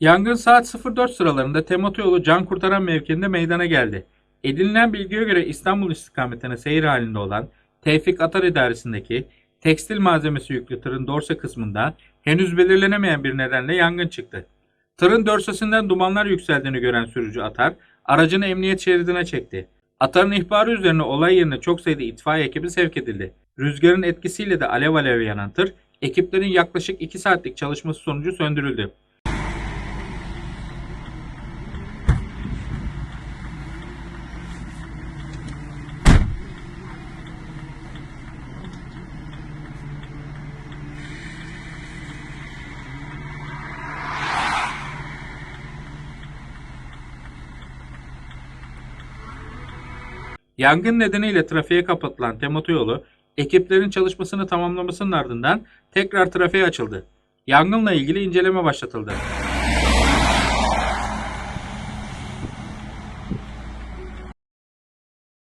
Yangın saat 04 sıralarında Temotoyolu can kurtaran mevkiinde meydana geldi. Edinilen bilgiye göre İstanbul istikametine seyir halinde olan Tevfik Atar idaresindeki tekstil malzemesi yüklü tırın dorse kısmında henüz belirlenemeyen bir nedenle yangın çıktı. Tırın dorsesinden dumanlar yükseldiğini gören sürücü Atar, aracını emniyet şeridine çekti. Atar'ın ihbarı üzerine olay yerine çok sayıda itfaiye ekibi sevk edildi. Rüzgarın etkisiyle de alev alev yanan tır, ekiplerin yaklaşık 2 saatlik çalışması sonucu söndürüldü. Yangın nedeniyle trafiğe kapatılan Temotoyolu, ekiplerin çalışmasını tamamlamasının ardından tekrar trafiğe açıldı. Yangınla ilgili inceleme başlatıldı.